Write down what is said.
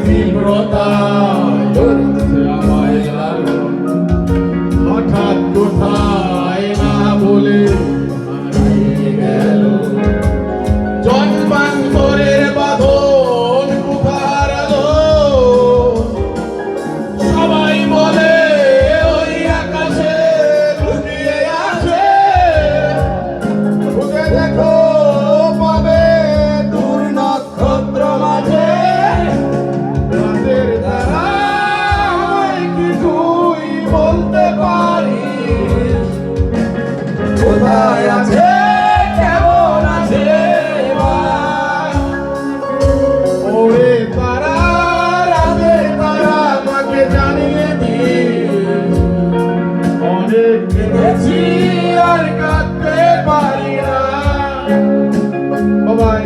Діброта কোথায় আছে? কেমন আছে ওরে তারা রাতে তারা আমাকে জানিয়ে দিয়ে অনেক কেঁদেছি আর কাঁদতে পারি না। বাবাই